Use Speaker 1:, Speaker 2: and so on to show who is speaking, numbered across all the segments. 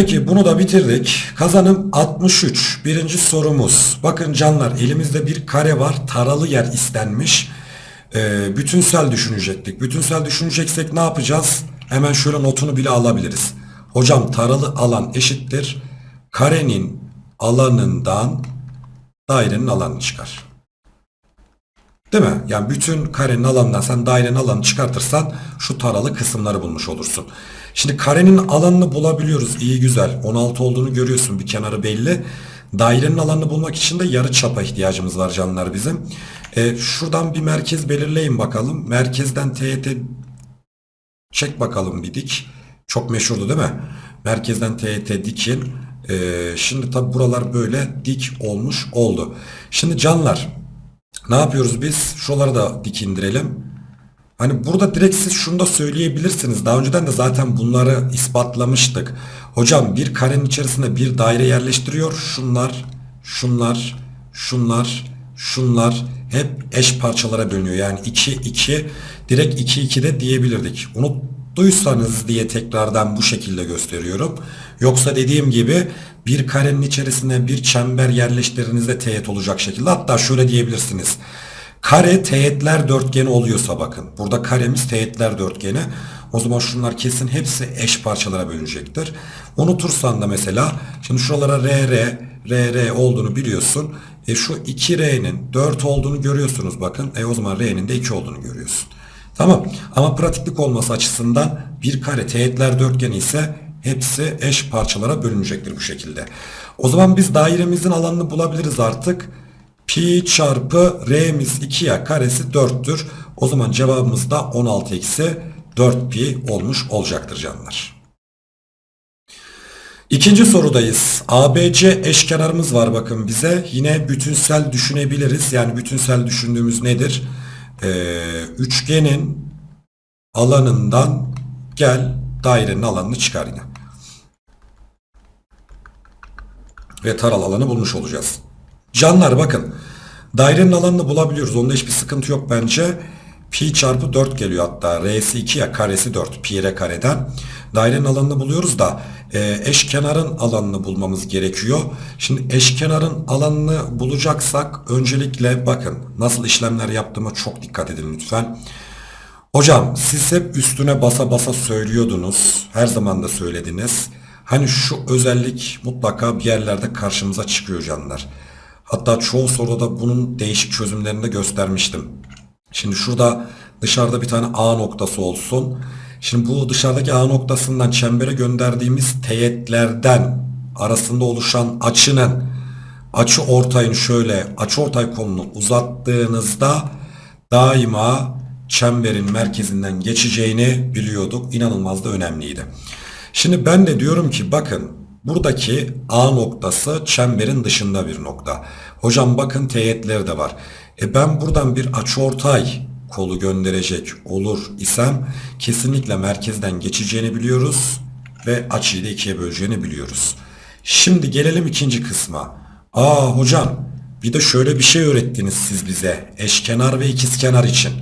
Speaker 1: Peki bunu da bitirdik. Kazanım 63. Birinci sorumuz. Bakın canlar elimizde bir kare var. Taralı yer istenmiş. Ee, bütünsel düşünecektik. Bütünsel düşüneceksek ne yapacağız? Hemen şöyle notunu bile alabiliriz. Hocam taralı alan eşittir. Karenin alanından dairenin alanını çıkar. Değil mi? Yani bütün karenin alanından sen dairenin alanını çıkartırsan şu taralı kısımları bulmuş olursun. Şimdi karenin alanını bulabiliyoruz. İyi güzel. 16 olduğunu görüyorsun. Bir kenarı belli. Dairenin alanını bulmak için de yarı çapa ihtiyacımız var canlar bizim. E, şuradan bir merkez belirleyin bakalım. Merkezden teğete çek bakalım bir dik. Çok meşhurdu değil mi? Merkezden teğete dikin. E, şimdi tabi buralar böyle dik olmuş oldu. Şimdi canlar ne yapıyoruz biz? Şuraları da dik indirelim. Hani burada direkt siz şunu da söyleyebilirsiniz. Daha önceden de zaten bunları ispatlamıştık. Hocam bir karenin içerisinde bir daire yerleştiriyor. Şunlar, şunlar, şunlar, şunlar hep eş parçalara bölünüyor. Yani 2, 2 direkt 2, 2 de diyebilirdik. Unuttuysanız diye tekrardan bu şekilde gösteriyorum. Yoksa dediğim gibi bir karenin içerisine bir çember yerleştirdiğinizde teğet olacak şekilde. Hatta şöyle diyebilirsiniz. Kare teğetler dörtgeni oluyorsa bakın. Burada karemiz teğetler dörtgeni. O zaman şunlar kesin hepsi eş parçalara bölünecektir. Unutursan da mesela şimdi şuralara RR, RR olduğunu biliyorsun. E şu 2R'nin 4 olduğunu görüyorsunuz bakın. E o zaman R'nin de 2 olduğunu görüyorsun. Tamam ama pratiklik olması açısından bir kare teğetler dörtgeni ise hepsi eş parçalara bölünecektir bu şekilde. O zaman biz dairemizin alanını bulabiliriz artık. Pi çarpı r'miz 2 ya karesi 4'tür. O zaman cevabımız da 16 eksi 4 pi olmuş olacaktır canlar. İkinci sorudayız. ABC eşkenarımız var bakın bize. Yine bütünsel düşünebiliriz. Yani bütünsel düşündüğümüz nedir? Ee, üçgenin alanından gel dairenin alanını çıkar yine. Ve taral alanı bulmuş olacağız. Canlar bakın. Dairenin alanını bulabiliyoruz. Onda hiçbir sıkıntı yok bence. Pi çarpı 4 geliyor hatta. R'si 2 ya karesi 4. Pi r kareden. Dairenin alanını buluyoruz da e, eşkenarın alanını bulmamız gerekiyor. Şimdi eşkenarın alanını bulacaksak öncelikle bakın nasıl işlemler yaptığıma çok dikkat edin lütfen. Hocam siz hep üstüne basa basa söylüyordunuz. Her zaman da söylediniz. Hani şu özellik mutlaka bir yerlerde karşımıza çıkıyor canlar. Hatta çoğu soruda bunun değişik çözümlerini de göstermiştim. Şimdi şurada dışarıda bir tane A noktası olsun. Şimdi bu dışarıdaki A noktasından çembere gönderdiğimiz teğetlerden arasında oluşan açının açı ortayını şöyle açı ortay konunu uzattığınızda daima çemberin merkezinden geçeceğini biliyorduk. İnanılmaz da önemliydi. Şimdi ben de diyorum ki bakın buradaki A noktası çemberin dışında bir nokta. Hocam bakın teğetleri de var. E ben buradan bir açıortay kolu gönderecek olur isem kesinlikle merkezden geçeceğini biliyoruz ve açıyı da ikiye böleceğini biliyoruz. Şimdi gelelim ikinci kısma. Aa hocam bir de şöyle bir şey öğrettiniz siz bize eşkenar ve ikizkenar için.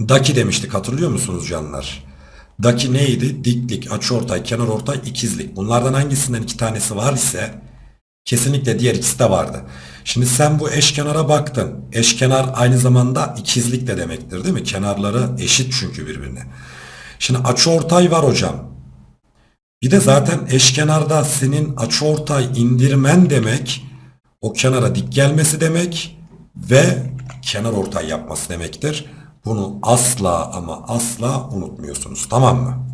Speaker 1: Daki demiştik hatırlıyor musunuz canlar? Daki neydi? Diklik, açıortay, kenarortay, ikizlik. Bunlardan hangisinden iki tanesi var ise kesinlikle diğer ikisi de vardı. Şimdi sen bu eşkenara baktın. Eşkenar aynı zamanda ikizlik de demektir değil mi? Kenarları eşit çünkü birbirine. Şimdi açıortay var hocam. Bir de zaten eşkenarda senin açıortay indirmen demek o kenara dik gelmesi demek ve kenar ortay yapması demektir. Bunu asla ama asla unutmuyorsunuz. Tamam mı?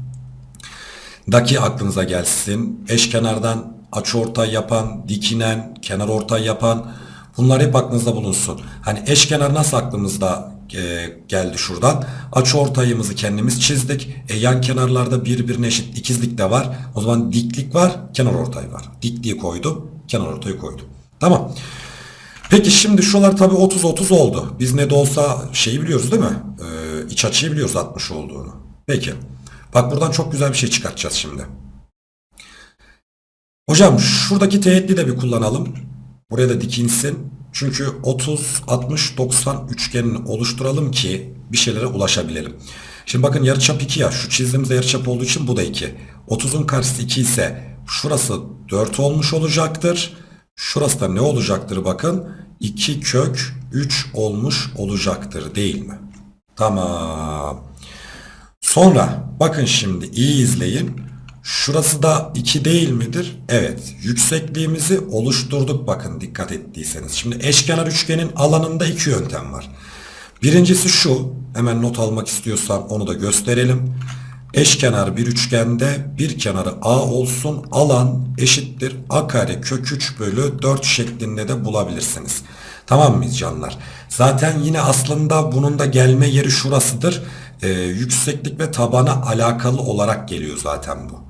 Speaker 1: Daki aklınıza gelsin. Eşkenardan açıortay yapan, dikinen, kenar ortay yapan bunlar hep aklınızda bulunsun. Hani eşkenar nasıl aklımızda e, geldi şuradan? Açıortayımızı kendimiz çizdik. E, yan kenarlarda birbirine eşit ikizlik de var. O zaman diklik var, kenar ortay var. Dikliği koydum, kenar ortayı koydum. Tamam. Peki şimdi şuralar tabii 30-30 oldu. Biz ne de olsa şeyi biliyoruz değil mi? Ee, iç açıyı biliyoruz 60 olduğunu. Peki. Bak buradan çok güzel bir şey çıkartacağız şimdi. Hocam şuradaki teğetli de bir kullanalım. Buraya da dikinsin. Çünkü 30, 60, 90 üçgenini oluşturalım ki bir şeylere ulaşabilelim. Şimdi bakın yarıçap 2 ya. Şu çizdiğimizde yarıçap olduğu için bu da 2. 30'un karşısı 2 ise Şurası 4 olmuş olacaktır. Şurası da ne olacaktır bakın. 2 kök 3 olmuş olacaktır değil mi? Tamam. Sonra bakın şimdi iyi izleyin. Şurası da 2 değil midir? Evet. Yüksekliğimizi oluşturduk bakın dikkat ettiyseniz. Şimdi eşkenar üçgenin alanında iki yöntem var. Birincisi şu. Hemen not almak istiyorsan onu da gösterelim. Eşkenar bir üçgende bir kenarı A olsun. Alan eşittir A kare kök 3 bölü 4 şeklinde de bulabilirsiniz. Tamam mıyız canlar? Zaten yine aslında bunun da gelme yeri şurasıdır. Ee, yükseklik ve tabana alakalı olarak geliyor zaten bu.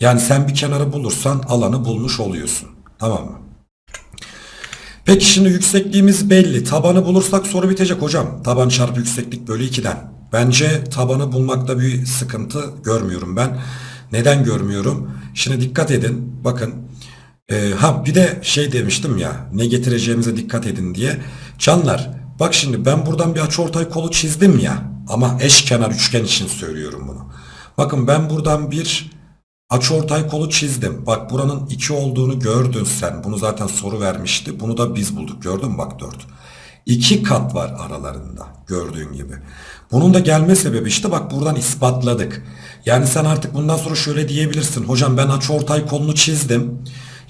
Speaker 1: Yani sen bir kenarı bulursan alanı bulmuş oluyorsun. Tamam mı? Peki şimdi yüksekliğimiz belli. Tabanı bulursak soru bitecek hocam. Taban çarpı yükseklik bölü 2'den. Bence tabanı bulmakta bir sıkıntı görmüyorum ben. Neden görmüyorum? Şimdi dikkat edin. Bakın. Ee, ha bir de şey demiştim ya. Ne getireceğimize dikkat edin diye. Canlar bak şimdi ben buradan bir açıortay kolu çizdim ya. Ama eşkenar üçgen için söylüyorum bunu. Bakın ben buradan bir Açıortay kolu çizdim. Bak buranın 2 olduğunu gördün sen. Bunu zaten soru vermişti. Bunu da biz bulduk. Gördün mü? Bak 4. 2 kat var aralarında. Gördüğün gibi. Bunun da gelme sebebi işte bak buradan ispatladık. Yani sen artık bundan sonra şöyle diyebilirsin. Hocam ben açıortay kolunu çizdim.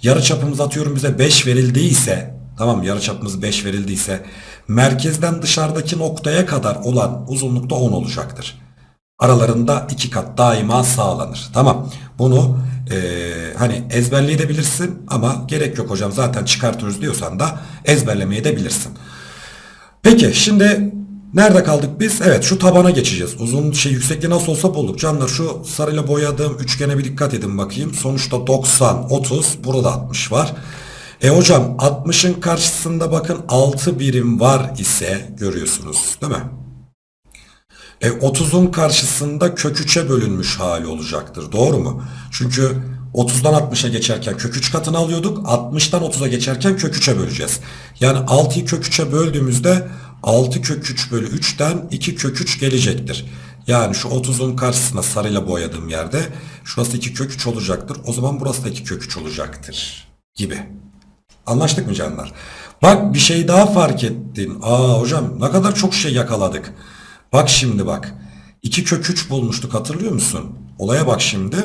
Speaker 1: Yarıçapımız atıyorum bize 5 verildiyse tamam yarıçapımız 5 verildiyse merkezden dışarıdaki noktaya kadar olan uzunlukta 10 olacaktır aralarında iki kat daima sağlanır. Tamam. Bunu eee, hani ezberleyebilirsin ama gerek yok hocam zaten çıkartıyoruz diyorsan da ezberlemeye de bilirsin. Peki şimdi nerede kaldık biz? Evet şu tabana geçeceğiz. Uzun şey yüksekliği nasıl olsa bulduk. Canlar şu sarıyla boyadığım üçgene bir dikkat edin bakayım. Sonuçta 90, 30 burada 60 var. E hocam 60'ın karşısında bakın 6 birim var ise görüyorsunuz değil mi? E 30'un karşısında kök 3'e bölünmüş hali olacaktır. Doğru mu? Çünkü 30'dan 60'a geçerken kök 3 katını alıyorduk. 60'tan 30'a geçerken kök 3'e böleceğiz. Yani 6'yı kök 3'e böldüğümüzde 6 kök 3 bölü 3'ten 2 kök 3 gelecektir. Yani şu 30'un karşısına sarıyla boyadığım yerde şurası 2 kök 3 olacaktır. O zaman burası da 2 kök 3 olacaktır. Gibi. Anlaştık mı canlar? Bak bir şey daha fark ettin. Aa hocam ne kadar çok şey yakaladık. Bak şimdi bak. 2 kök 3 bulmuştuk hatırlıyor musun? Olaya bak şimdi.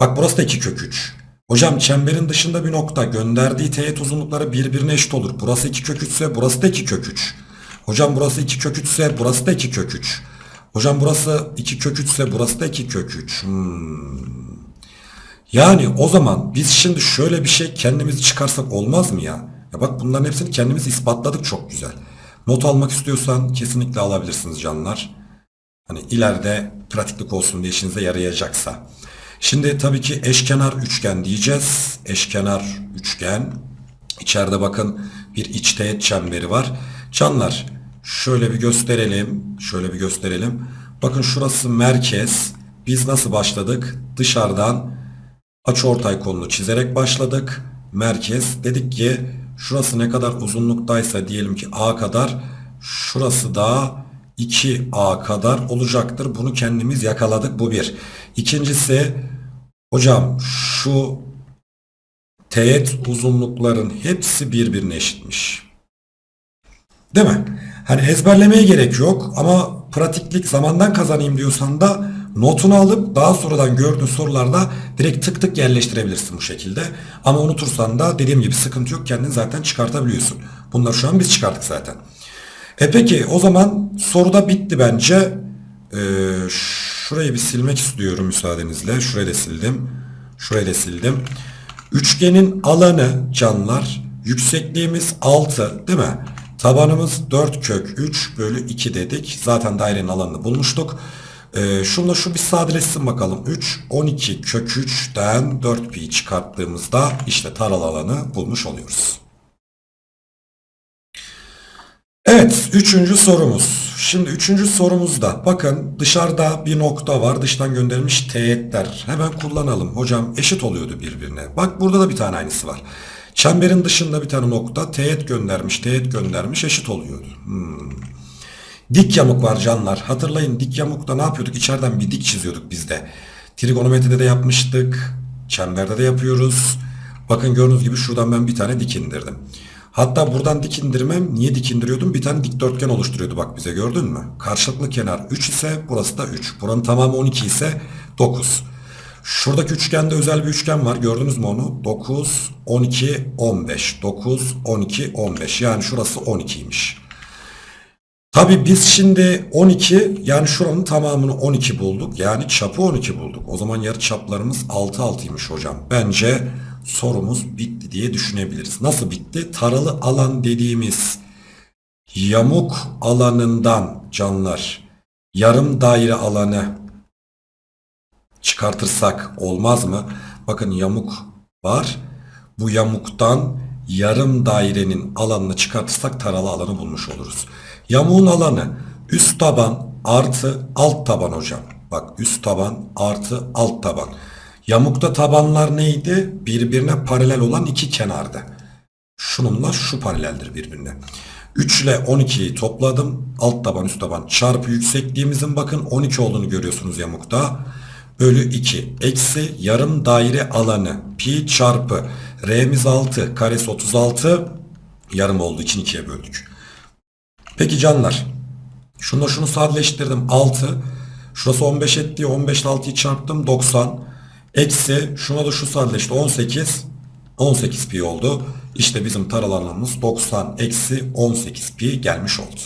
Speaker 1: Bak burası da 2 kök 3. Hocam çemberin dışında bir nokta gönderdiği teğet uzunlukları birbirine eşit olur. Burası 2 kök 3 ise burası da 2 kök 3. Hocam burası 2 kök 3 ise burası da 2 kök 3. Hocam burası 2 kök 3 ise burası da 2 kök 3. Hmm. Yani o zaman biz şimdi şöyle bir şey kendimizi çıkarsak olmaz mı ya? Ya bak bunların hepsini kendimiz ispatladık çok güzel. Not almak istiyorsan kesinlikle alabilirsiniz canlar. Hani ileride pratiklik olsun diye işinize yarayacaksa. Şimdi tabii ki eşkenar üçgen diyeceğiz. Eşkenar üçgen. İçeride bakın bir iç teğet çemberi var. Canlar şöyle bir gösterelim. Şöyle bir gösterelim. Bakın şurası merkez. Biz nasıl başladık? Dışarıdan açıortay kolunu çizerek başladık. Merkez dedik ki şurası ne kadar uzunluktaysa diyelim ki A kadar şurası da 2A kadar olacaktır. Bunu kendimiz yakaladık. Bu bir. İkincisi hocam şu teğet uzunlukların hepsi birbirine eşitmiş. Değil mi? Hani ezberlemeye gerek yok ama pratiklik zamandan kazanayım diyorsan da notunu alıp daha sonradan gördüğün sorularda direkt tık tık yerleştirebilirsin bu şekilde. Ama unutursan da dediğim gibi sıkıntı yok kendin zaten çıkartabiliyorsun. Bunları şu an biz çıkarttık zaten. E peki o zaman soruda bitti bence. Ee, şurayı bir silmek istiyorum müsaadenizle. Şurayı da sildim. Şurayı da sildim. Üçgenin alanı canlar yüksekliğimiz 6 değil mi? Tabanımız 4 kök 3 bölü 2 dedik. Zaten dairenin alanını bulmuştuk. Ee, şunla şu bir sadeleşsin bakalım. 3, 12 kök 3'ten 4 pi çıkarttığımızda işte taral alanı bulmuş oluyoruz. Evet, üçüncü sorumuz. Şimdi üçüncü sorumuzda bakın dışarıda bir nokta var. Dıştan gönderilmiş teğetler. Hemen kullanalım. Hocam eşit oluyordu birbirine. Bak burada da bir tane aynısı var. Çemberin dışında bir tane nokta teğet göndermiş, teğet göndermiş eşit oluyordu. Hmm. Dik yamuk var canlar. Hatırlayın dik yamukta ne yapıyorduk? İçeriden bir dik çiziyorduk biz de. Trigonometride de yapmıştık. Çemberde de yapıyoruz. Bakın gördüğünüz gibi şuradan ben bir tane dik indirdim. Hatta buradan dik indirmem niye dik indiriyordum? Bir tane dikdörtgen oluşturuyordu bak bize gördün mü? Karşılıklı kenar 3 ise burası da 3. Buranın tamamı 12 ise 9. Şuradaki üçgende özel bir üçgen var. Gördünüz mü onu? 9, 12, 15. 9, 12, 15. Yani şurası 12'ymiş. Tabii biz şimdi 12 yani şuranın tamamını 12 bulduk. Yani çapı 12 bulduk. O zaman yarı çaplarımız 6 6'ymış hocam. Bence sorumuz bitti diye düşünebiliriz. Nasıl bitti? Taralı alan dediğimiz yamuk alanından canlar yarım daire alanı çıkartırsak olmaz mı? Bakın yamuk var. Bu yamuktan yarım dairenin alanını çıkartırsak taralı alanı bulmuş oluruz. Yamuğun alanı üst taban artı alt taban hocam. Bak üst taban artı alt taban. Yamukta tabanlar neydi? Birbirine paralel olan iki kenarda. Şununla şu paraleldir birbirine. 3 ile 12'yi topladım. Alt taban üst taban çarpı yüksekliğimizin bakın 12 olduğunu görüyorsunuz yamukta. Bölü 2 eksi yarım daire alanı pi çarpı r'miz 6 karesi 36 yarım olduğu için 2'ye böldük. Peki canlar şunu şunu sadeleştirdim 6 şurası 15 etti 15 ile 6'yı çarptım 90 eksi şuna da şu sadeleşti 18 18 pi oldu. İşte bizim taralanmamız 90 eksi 18 pi gelmiş oldu.